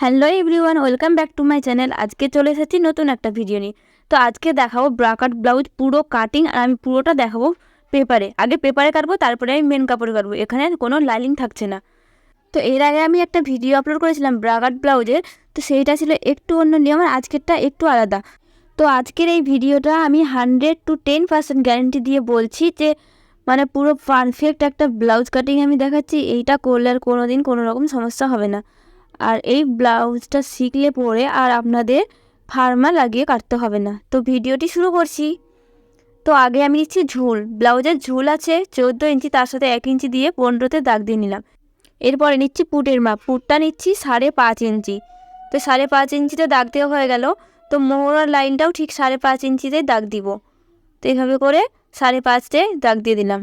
Hello everyone, welcome back to my channel. আজকে চলে এসেছি নতুন একটা ভিডিও নিয়ে। তো আজকে দেখাবো ব্রাকাট ব্লাউজ, পুরো কাটিং, আর আমি পুরোটা দেখাবো পেপারে। আগে পেপারে কাটবো, তারপরে আমি মেন কাপড়ে কাটবো। এখানে কোনো লাইনিং থাকছে না। তো এর আগে আমি একটা ভিডিও আপলোড করেছিলাম ব্রাকাট ব্লাউজের। তো সেইটা ছিল একটু অন্য নিয়ম, আর আজকেরটা একটু আলাদা। তো আজকের এই ভিডিওটা আমি hundred to ten percent guarantee দিয়ে বলছি যে মানে পুরো পারফেক্ট একটা ব্লাউজ কাটিং আমি দেখাচ্ছি। এইটা করলে আর কোনো দিন কোনো রকম সমস্যা হবে না। আর এই ব্লাউজটা শিখলে পরে আর আপনাদের ফার্মা লাগিয়ে কাটতে হবে না। তো ভিডিওটি শুরু করছি। তো আগে আমি নিচ্ছি ঝুল। ব্লাউজের ঝুল আছে, চোদ্দ ইঞ্চি, তার সাথে এক ইঞ্চি দিয়ে পনেরোতে দাগ দিয়ে নিলাম। এরপরে নিচ্ছি পুটের মাপ। পুটটা নিচ্ছি সাড়ে পাঁচ ইঞ্চি। তো সাড়ে পাঁচ ইঞ্চিতে দাগ দেওয়া হয়ে গেল। তো মোহরার লাইনটাও ঠিক সাড়ে পাঁচ ইঞ্চিতে দাগ দিব। তো এইভাবে করে সাড়ে পাঁচটায় দাগ দিয়ে দিলাম।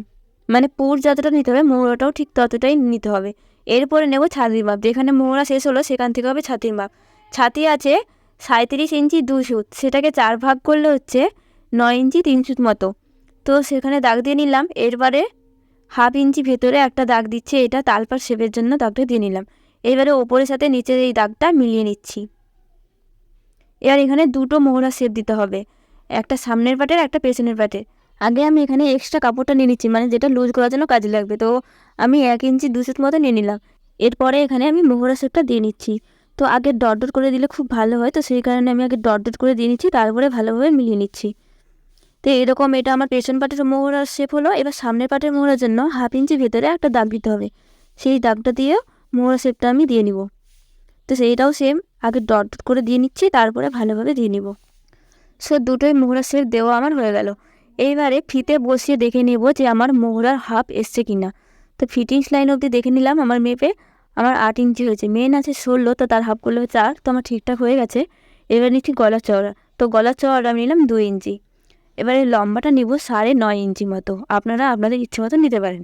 মানে পুর যতটা নিতে হবে, মোহরাটাও ঠিক ততটাই নিতে হবে। এরপরে নেব ছাতির মাপ। যেখানে মোহরা শেষ হলো, সেখান থেকে হবে ছাতির মাপ। ছাতি আছে সাঁত্রিশ ইঞ্চি দু সুত। সেটাকে চার ভাগ করলে হচ্ছে নয় ইঞ্চি তিন সুত মতো। তো সেখানে দাগ দিয়ে নিলাম। এরপরে হাফ ইঞ্চি ভেতরে একটা দাগ দিচ্ছে। এটা তালপার শেপের জন্য দাগটা দিয়ে নিলাম। এবারে ওপরের সাথে নিচের এই দাগটা মিলিয়ে নিচ্ছি। এবার এখানে দুটো মোহরা শেপ দিতে হবে। একটা সামনের পাটের, একটা পেছনের পাটের। আগে আমি এখানে এক্সট্রা কাপড়টা নিয়ে নিচ্ছি মানে যেটা লুজ করার জন্য কাজে লাগবে। তো আমি এক ইঞ্চি দু সেট মতো নিয়ে নিলাম। এরপরে এখানে আমি মোহরা শেপটা দিয়ে নিচ্ছি। তো আগে ডট ডট করে দিলে খুব ভালো হয়, তো সেই কারণে আমি আগে ডট ডট করে দিয়ে নিচ্ছি, তারপরে ভালোভাবে মিলিয়ে নিচ্ছি। তো এরকম এটা আমার পেছন পাটের মোহরার শেপ হলো, এবার সামনের পাটের মোহরার জন্য হাফ ইঞ্চি ভেতরে একটা দাগ দিতে হবে। সেই দাগটা দিয়েও মোহরা শেপটা আমি দিয়ে নিব। তো সেইটাও সেম আগে ডট ডট করে দিয়ে নিচ্ছি, তারপরে ভালোভাবে দিয়ে নিব। সো দুটোই মোহরা শেপ দেওয়া আমার হয়ে গেল। এইবারে ফিতে বসিয়ে দেখে নেব যে আমার মোহরার হাফ এসছে কিনা। তো ফিটিংস লাইন অবধি দেখে নিলাম আমার মেপে। আমার আট ইঞ্চি হয়েছে। মেন আছে ষোলো, তো তার হাফ করলে চার, তো আমার ঠিকঠাক হয়ে গেছে। এবার নিচ্ছি গলা চওড়া। তো গলা চওড়া আমি নিলাম দুই ইঞ্চি। এবারে লম্বাটা নিব সাড়ে নয় ইঞ্চি মতো। আপনারা আপনাদের ইচ্ছে মতো নিতে পারেন।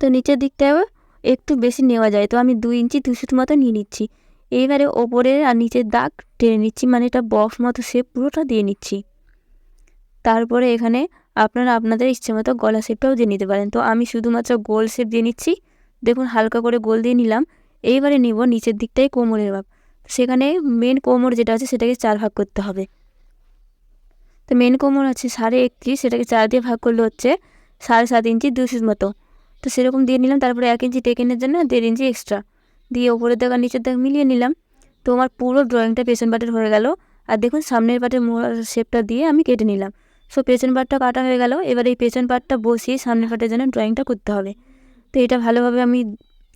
তো নিচের দিকটাও একটু বেশি নেওয়া যায়। তো আমি দুই ইঞ্চি দুশুট মতো নিয়ে নিচ্ছি। এইবারে ওপরের আর নিচের দাগ টেনে নিচ্ছি। মানে এটা বক্স মতো শেপ পুরোটা দিয়ে নিচ্ছি। তারপরে এখানে আপনারা আপনাদের ইচ্ছে মতো গলা শেপটাও দিয়ে নিতে পারেন। তো আমি শুধুমাত্র গোল শেপ দিয়ে নিচ্ছি। দেখুন, হালকা করে গোল দিয়ে নিলাম। এইবারে নিব নিচের দিকটাই কোমরের ভাগ। সেখানে মেন কোমর যেটা আছে সেটাকে চার ভাগ করতে হবে। তো মেন কোমর আছে সাড়ে একত্রিশ, সেটাকে চার দিয়ে ভাগ করলে হচ্ছে সাড়ে সাত ইঞ্চি দুশোর মতো। তো সেরকম দিয়ে নিলাম, তারপরে এক ইঞ্চি টেকেনের জন্য দেড় ইঞ্চি এক্সট্রা দিয়ে ওপরের দাগ নিচের দাগ মিলিয়ে নিলাম। তো আমার পুরো ড্রয়িংটা পেছন পাটের হয়ে গেল। আর দেখুন, সামনের পাটের শেপটা দিয়ে আমি কেটে নিলাম। সো পেছন পাটটা কাটা হয়ে গেল। এবার এই পেছন পাটটা বসিয়ে সামনের পাটের জন্য ড্রয়িংটা করতে হবে। তো এটা ভালোভাবে আমি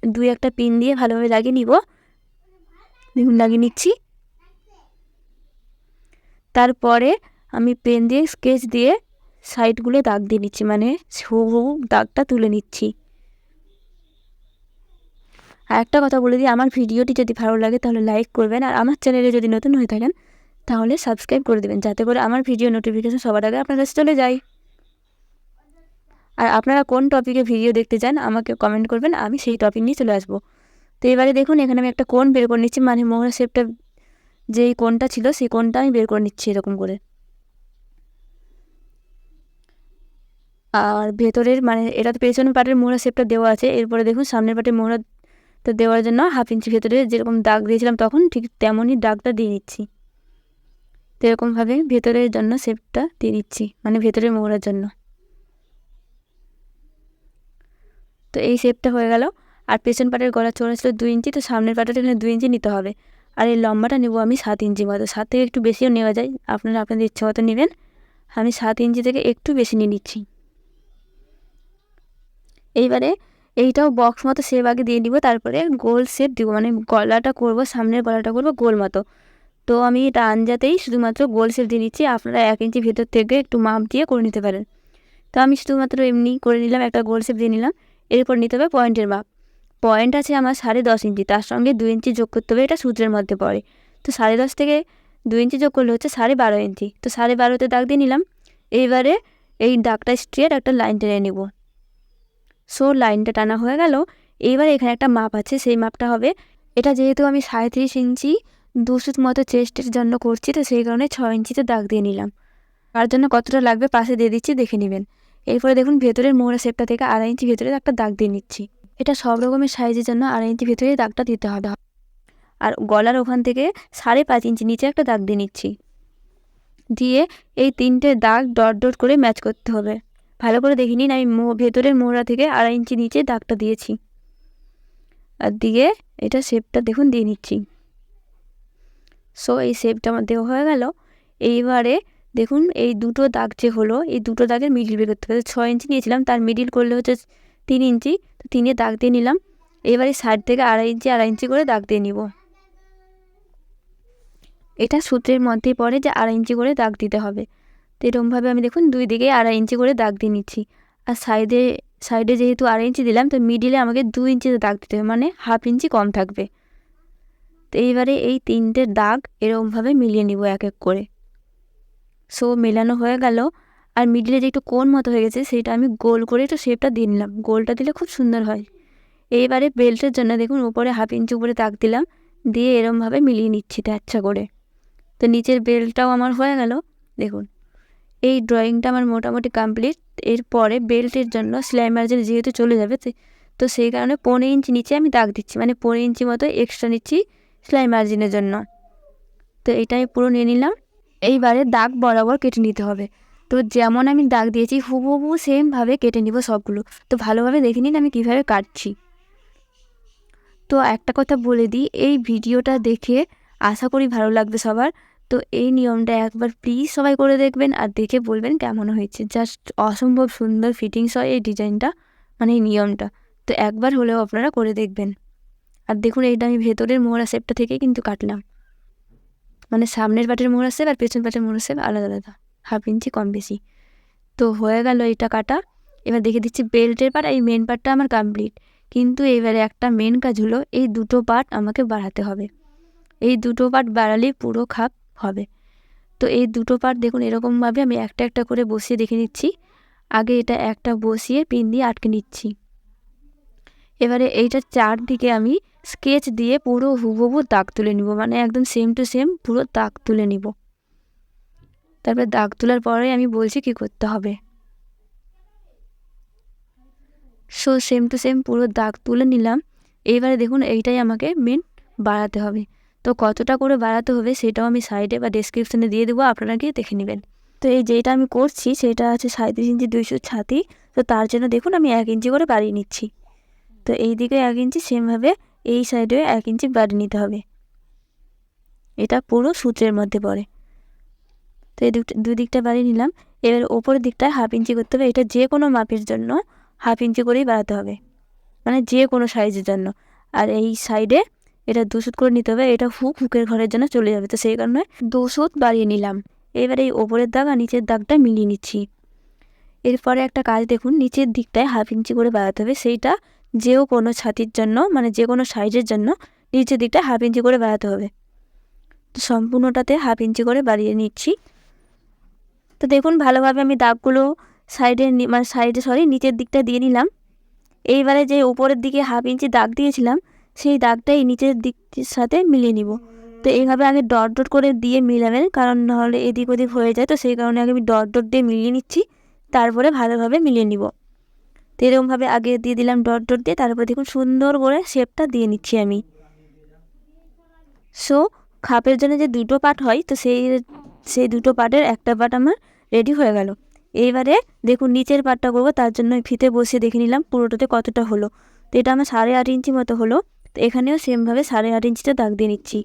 দুই একটা পিন দিয়ে ভালোভাবে লাগিয়ে নিব। দেখুন, লাগিয়ে নিচ্ছি। তারপরে আমি পেন দিয়ে স্কেচ দিয়ে সাইডগুলো দাগ দিয়ে নিচ্ছি মানে হুবহু দাগটা তুলে নিচ্ছি। আর একটা কথা বলে দিই, আমার ভিডিওটি যদি ভালো লাগে তাহলে লাইক করবেন। আর আমার চ্যানেলে যদি নতুন হয়ে থাকেন তাহলে সাবস্ক্রাইব করে দেবেন, যাতে করে আমার ভিডিও নোটিফিকেশান সবার আগে আপনার কাছে চলে যায়। আর আপনারা কোন টপিকে ভিডিও দেখতে চান, আমাকে কমেন্ট করবেন, আমি সেই টপিক নিয়ে চলে আসব। তো এবারে দেখুন, এখানে আমি একটা কোন বের করে নিচ্ছি মানে মোহরা শেপটা যেই কোনটা ছিল, সেই কোনটা আমি বের করে নিচ্ছি এরকম করে। আর ভেতরের মানে এটা তো পেছনের পাটের মোহরা শেপটা দেওয়া আছে, এরপরে দেখুন সামনের পাটের মোহরাটা দেওয়ার জন্য হাফ ইঞ্চি ভেতরে যেরকম দাগ দিয়েছিলাম তখন, ঠিক তেমনই দাগটা দিয়ে নিচ্ছি। তো এরকমভাবে ভেতরের জন্য শেপটা দিয়ে দিচ্ছি মানে ভেতরের মোহরার জন্য। তো এই শেপটা হয়ে গেল। আর পেছন পাটের গলা চড়া ছিল দুই ইঞ্চি, তো সামনের পাটের এখানে দুই ইঞ্চি নিতে হবে। আর এই লম্বাটা নেব আমি সাত ইঞ্চি মতো। সাত থেকে একটু বেশিও নেওয়া যায়। আপনারা আপনাদের ইচ্ছে মতো নেবেন। আমি সাত ইঞ্চি থেকে একটু বেশি নিয়ে নিচ্ছি। এইবারে এইটাও বক্স মতো শেপ আগে দিয়ে দিব তারপরে গোল শেপ দিব। মানে গলাটা করব, সামনের গলাটা করব গোল মতো। তো আমি এটা আঞ্জাতেই শুধুমাত্র গোল শেপ দিয়ে নিচ্ছি, আপনারা এক ইঞ্চি ভেতর থেকে একটু মাপ দিয়ে করে নিতে পারেন। তো আমি শুধুমাত্র এমনি করে নিলাম, একটা গোল শেপ দিয়ে নিলাম, এরপর নিতে হবে পয়েন্টের মাপ। পয়েন্ট আছে আমার সাড়ে দশ ইঞ্চি, তার সঙ্গে দুই ইঞ্চি যোগ করতে হবে, এটা সূত্রের মধ্যে পড়ে। তো সাড়ে দশ থেকে দুই ইঞ্চি যোগ করলে হচ্ছে সাড়ে বারো ইঞ্চি, তো সাড়ে বারোতে দাগ দিয়ে নিলাম, এইবারে এই দাগটা স্ট্রেট একটা লাইন টেনে নেব। সো লাইনটা টানা হয়ে গেল, এইবার এখানে একটা মাপ আছে, সেই মাপটা হবে, এটা যেহেতু আমি সাড়ে সাঁত্রিশ ইঞ্চি দুশুত মতো চেস্টের জন্য করছি, তো সেই কারণে ছয় ইঞ্চিতে দাগ দিয়ে নিলাম। তার জন্য কতটা লাগবে পাশে দিয়ে দিচ্ছি, দেখে নেবেন। এরপরে দেখুন, ভেতরের মোহরা শেপটা থেকে আড়াই ইঞ্চি ভেতরে একটা দাগ দিয়ে নিচ্ছি। এটা সব রকমের সাইজের জন্য আড়াই ইঞ্চি ভেতরে দাগটা দিতে হবে। আর গলার ওখান থেকে সাড়ে পাঁচ ইঞ্চি নিচে একটা দাগ দিয়ে নিচ্ছি। দিয়ে এই তিনটে দাগ ডট ডট করে ম্যাচ করতে হবে। ভালো করে দেখে নিন, আমি ভেতরের মোড়া থেকে আড়াই ইঞ্চি নিচে দাগটা দিয়েছি। আর দিয়ে এটা শেপটা দেখুন দিয়ে নিচ্ছি। সো এই শেপটা আমার দেওয়া হয়ে গেল। এইবারে দেখুন, এই দুটো দাগ যে হলো, এই দুটো দাগের মিডিল বের করতে হবে। ছয় ইঞ্চি নিয়েছিলাম, তার মিডিল করলে হচ্ছে তিন ইঞ্চি, তো তিনে দাগ দিয়ে নিলাম। এবারে সাইড থেকে আড়াই ইঞ্চি আড়াই ইঞ্চি করে দাগ দিয়ে নিব। এটা সূত্রের মধ্যেই পড়ে যে আড়াই ইঞ্চি করে দাগ দিতে হবে। তো এরকমভাবে আমি দেখুন, দুই দিকে আড়াই ইঞ্চি করে দাগ দিয়ে নিচ্ছি। আর সাইডে সাইডে যেহেতু আড়াই ইঞ্চি দিলাম, তো মিডিলে আমাকে দু ইঞ্চিতে দাগ দিতে হবে মানে হাফ ইঞ্চি কম থাকবে। তো এইবারে এই তিনটে দাগ এরকমভাবে মিলিয়ে নিব এক এক করে। সো মেলানো হয়ে গেল। আর মিডিলে যে একটু কোন মতো হয়ে গেছে, সেটা আমি গোল করে একটু শেপটা দিয়ে নিলাম। গোলটা দিলে খুব সুন্দর হয়। এইবারে বেল্টের জন্য দেখুন, উপরে হাফ ইঞ্চি উপরে দাগ দিলাম। দিয়ে এরমভাবে মিলিয়ে নিচ্ছি আচ্ছা করে। তো নিচের বেল্টটাও আমার হয়ে গেল। দেখুন, এই ড্রয়িংটা আমার মোটামুটি কমপ্লিট এরপরে বেল্টের জন্য সেলাই মার্জিন যেহেতু চলে যাবে, তো সেই কারণে পনেরো ইঞ্চি নিচে আমি দাগ দিচ্ছি। মানে পনেরো ইঞ্চি মতো এক্সট্রা নিচ্ছি। সেলাই মার্জিনের জন্য। তো এটা আমি পুরো নিয়ে নিলাম। এইবারে দাগ বরাবর কেটে নিতে হবে। তো যেমন আমি দাগ দিয়েছি, হুবহু সেমভাবে কেটে নিব সবগুলো। তো ভালোভাবে দেখে নিন আমি কীভাবে কাটছি। তো একটা কথা বলে দিই, এই ভিডিওটা দেখে আশা করি ভালো লাগবে সবার। তো এই নিয়মটা একবার প্লিজ সবাই করে দেখবেন আর দেখে বলবেন কেমন হয়েছে। জাস্ট অসম্ভব সুন্দর ফিটিংস হয় এই ডিজাইনটা মানে এই নিয়মটা। তো একবার হলেও আপনারা করে দেখবেন। আর দেখুন এইটা আমি ভেতরের মোহরা শেপটা থেকে কিন্তু কাটলাম। মানে সামনের পাটের মোহরা শেপ আর পেছন পাটের মোহরা শেপ আলাদা আলাদা, হাফ ইঞ্চি কম বেশি। তো হয়ে গেল এটা কাটা। এবার দেখে দিচ্ছি বেল্টের পার্ট এই মেন পার্টটা আমার কমপ্লিট কিন্তু এবারে একটা মেন কাজ হলো, এই দুটো পার্ট আমাকে বাড়াতে হবে। এই দুটো পার্ট বাড়ালেই পুরো খাপ হবে। তো এই দুটো পার্ট দেখুন, এরকমভাবে আমি একটা একটা করে বসিয়ে দেখে নিচ্ছি। আগে এটা একটা বসিয়ে পিন দিয়ে আটকে নিচ্ছি। এবারে এইটার চারদিকে আমি স্কেচ দিয়ে পুরো হুবহু দাগ তুলে নিব। মানে একদম সেম টু সেম পুরো দাগ তুলে নিব। তারপরে দাগ তোলার পরে আমি বলছি কি করতে হবে। সো সেম টু সেম পুরো দাগ তুলে নিলাম। এইবারে দেখুন এইটাই আমাকে মেন বাড়াতে হবে। তো কতটা করে বাড়াতে হবে সেটাও আমি সাইডে বা ডেসক্রিপশানে দিয়ে দেবো, আপনারা গিয়ে দেখে নেবেন। তো এই যেটা আমি করছি সেটা আছে সাঁত্রিশ ইঞ্চি দুইশো ছাতি। তো তার জন্য দেখুন আমি এক ইঞ্চি করে বাড়িয়ে নিচ্ছি। তো এই দিকে এক ইঞ্চি সেমভাবে এই সাইডে এক ইঞ্চি বাড়িয়ে নিতে হবে। এটা পুরো সূত্রের মধ্যে পড়ে। তো এই দুই দিকটা বাড়িয়ে নিলাম। এবার ওপরের দিকটা হাফ ইঞ্চি করতে হবে। এটা যে কোনো মাপের জন্য হাফ ইঞ্চি করেই বাড়াতে হবে। মানে যে কোনো সাইজের জন্য। আর এই সাইডে এটা দুশুত করে নিতে হবে। এটা হুক হুকের ঘরের জন্য চলে যাবে। তো সেই কারণে দুশুত বাড়িয়ে নিলাম। এবার এই ওপরের দাগ আর নিচের দাগটা মিলিয়ে নিচ্ছি। এরপরে একটা কাজ দেখুন। নিচের দিকটায় হাফ ইঞ্চি করে বাড়াতে হবে। সেইটা যেও কোনো ছাতির জন্য মানে যে কোনো সাইজের জন্য নিচের দিকটা হাফ ইঞ্চি করে বাড়াতে হবে। তো সম্পূর্ণটাতে হাফ ইঞ্চি করে বাড়িয়ে নিচ্ছি। তো দেখুন ভালোভাবে আমি দাগগুলো সাইডে মানে সাইডে সরি নিচের দিকটা দিয়ে নিলাম। এইবারে যে উপরের দিকে হাফ ইঞ্চি দাগ দিয়েছিলাম, সেই দাগটা এই নিচের দিকটির সাথে মিলিয়ে নিব। তো এইভাবে আগে ডট ডট করে দিয়ে মিলাবেন, কারণ নাহলে এদিক ওদিক হয়ে যায়, তো সেই কারণে আগে আমি ডট ডট দিয়ে মিলিয়ে নিচ্ছি, তারপরে ভালোভাবে মিলিয়ে নিব। তো এরকমভাবে আগে দিয়ে দিলাম ডট ডট দিয়ে তারপরে দেখুন সুন্দর করে শেপটা দিয়ে নিচ্ছি আমি। সো খাপের জন্য যে দুটো পার্ট হয়, তো সেই সেই দুটো পার্টের একটা পার্ট আমার রেডি হয়ে গেল। এইবারে দেখুন নিচের পার্টটা করব, তার জন্য ফিতে বসিয়ে দেখে নিলাম পুরোটাতে কতটা হলো। তো এটা আমার সাড়ে আট ইঞ্চি মতো হলো, তো এখানেও সেমভাবে সাড়ে আট ইঞ্চিতে দাগ দিয়ে নিচ্ছি।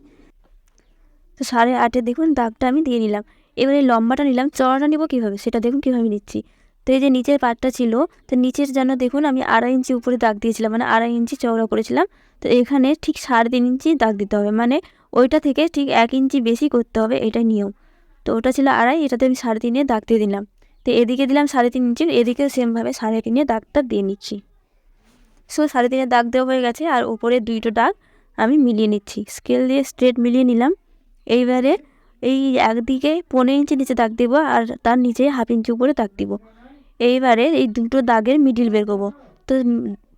তো সাড়ে আটে দেখুন দাগটা আমি দিয়ে নিলাম। এবারে লম্বাটা নিলাম চড়াটা নিব কীভাবে? সেটা দেখুন কীভাবে নিচ্ছি। তো এই যে নিচের পাটটা ছিল, তো নিচের যেন দেখুন আমি আড়াই ইঞ্চি উপরে দাগ দিয়েছিলাম মানে আড়াই ইঞ্চি চওড়া করেছিলাম। তো এখানে ঠিক সাড়ে তিন ইঞ্চি দাগ দিতে হবে মানে ওইটা থেকে ঠিক এক ইঞ্চি বেশি করতে হবে এটাই নিয়ম তো ওটা ছিল আড়াই, এটাতে আমি সাড়ে তিনে দাগ দিয়ে দিলাম। তো এদিকে দিলাম সাড়ে তিন ইঞ্চি, এদিকে সেমভাবে সাড়ে তিনে দাগটা দিয়ে নিচ্ছি। সো সাড়ে তিনে দাগ দেওয়া হয়ে গেছে আর উপরে দুইটো দাগ আমি মিলিয়ে নিচ্ছি। স্কেল দিয়ে স্ট্রেট মিলিয়ে নিলাম। এইবারে এই একদিকে পনেরো ইঞ্চি নিচে দাগ দেবো আর তার নিচে হাফ ইঞ্চি উপরে দাগ দিব। এইবারে এই দুটো দাগের মিডিল বের করব। তো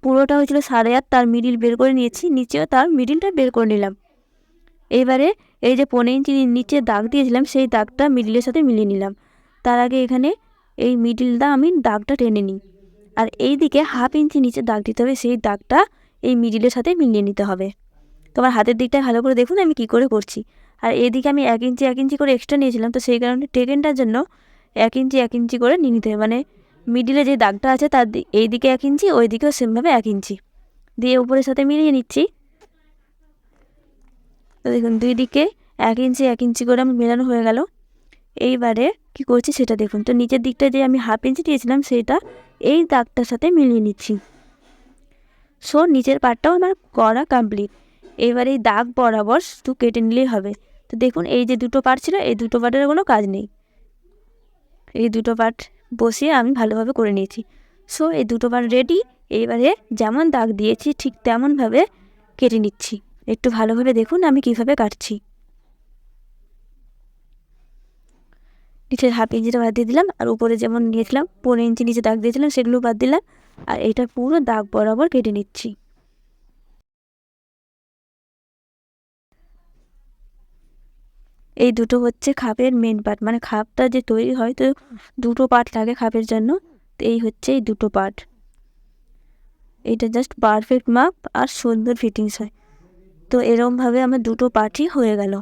পুরোটা হয়েছিল সাড়ে আট, তার মিডিল বের করে নিয়েছি, নিচেও তার মিডিলটা বের করে নিলাম। এইবারে এই যে পনেরো ইঞ্চি নিচে দাগ দিয়েছিলাম, সেই দাগটা মিডিলের সাথে মিলিয়ে নিলাম। তার আগে এখানে এই মিডিলটা আমি দাগটা টেনে নিই। আর এই দিকে হাফ ইঞ্চি নিচে দাগ দিতে হবে, সেই দাগটা এই মিডিলের সাথে মিলিয়ে নিতে হবে। তোমার হাতের দিকটা ভালো করে দেখুন, আমি কি করে করছি। আর এদিকে আমি এক ইঞ্চি এক ইঞ্চি করে এক্সট্রা নিয়েছিলাম, তো সেই কারণে টেকেনটার জন্য এক ইঞ্চি এক ইঞ্চি করে নিয়ে নিতে হবে। মানে মিডিলে যে দাগটা আছে তার এই দিকে এক ইঞ্চি, ওই দিকেও সেমভাবে এক ইঞ্চি। দিয়ে উপরের সাথে মিলিয়ে নিচ্ছি। তো দেখুন, দুই দিকে এক ইঞ্চি এক ইঞ্চি করে আমার মেলানো হয়ে গেল। এইবারে কি করছি সেটা দেখুন। তো নিচের দিকটা যে আমি হাফ ইঞ্চি দিয়েছিলাম সেটা এই দাগটার সাথে মিলিয়ে নিচ্ছি। সো নিচের পার্টটাও আমার করা কমপ্লিট এবার এই দাগ বরাবর শুধু কেটে নিলেই হবে। তো দেখুন, এই যে দুটো পার্ট ছিল, এই দুটো পার্টের কোনো কাজ নেই। এই দুটো পার্ট বসিয়ে আমি ভালোভাবে করে নিয়েছি। সো এই দুটো বার রেডি এইবারে যেমন দাগ দিয়েছি, ঠিক তেমনভাবে কেটে নিচ্ছি। একটু ভালোভাবে দেখুন আমি কীভাবে কাটছি। নিচের হাফ ইঞ্চিটা বাদ দিয়ে দিলাম, আর উপরে যেমন নিয়েছিলাম, পনেরো ইঞ্চি নিচে দাগ দিয়েছিলাম, সেগুলো বাদ দিলাম, আর এটা পুরো দাগ বরাবর কেটে নিচ্ছি। এই দুটো হচ্ছে খাপের মেন পার্ট মানে খাপটা যে তৈরি হয় তো দুটো পার্ট লাগে খাপের জন্য। এই হচ্ছে এই দুটো পার্ট এটা জাস্ট পারফেক্ট মাপ আর সুন্দর ফিটিংস হয়। তো এরমভাবে আমার দুটো পার্টই হয়ে গেল।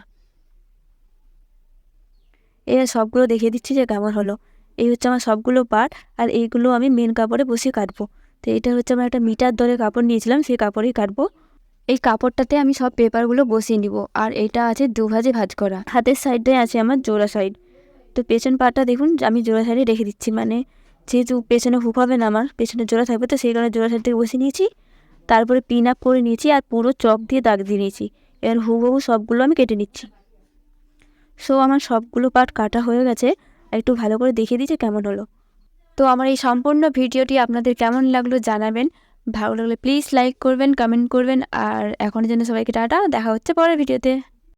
এর সবগুলো দেখিয়ে দিচ্ছি যে কেমন হলো। এই হচ্ছে আমার সবগুলো পার্ট আর এইগুলো আমি মেন কাপড়ে বসিয়ে কাটবো। তো এটা হচ্ছে আমার একটা মিটার দরে কাপড় নিয়েছিলাম, সেই কাপড়েই কাটবো। এই কাপড়টাতে আমি সব পেপারগুলো বসিয়ে নিব। আর এটা আছে দু ভাজে করা। হাতের সাইডে আছে আমার জোড়া সাইড। তো পেছন পাটটা দেখুন আমি জোড়া সাইডে রেখে দিচ্ছি। মানে যেহেতু পেছনে হুক হবে না আমার, পেছনে জোড়া থাকবে, তো সেই কারণে জোড়া সাইড থেকে বসিয়ে নিয়েছি। তারপরে পিন আপ করে নিয়েছি আর পুরো চক দিয়ে দাগ দিয়ে নিয়েছি। এবার হুবহু সবগুলো আমি কেটে নিচ্ছি। সো আমার সবগুলো পার্ট কাটা হয়ে গেছে। একটু ভালো করে দেখিয়ে দিচ্ছে কেমন হলো। তো আমার এই সম্পূর্ণ ভিডিওটি আপনাদের কেমন লাগল জানাবেন। ভালো লাগলে প্লিজ লাইক করবেন কমেন্ট করবেন, আর এখন জন্য সবাইকে টাটা, দেখা হচ্ছে পরের ভিডিওতে।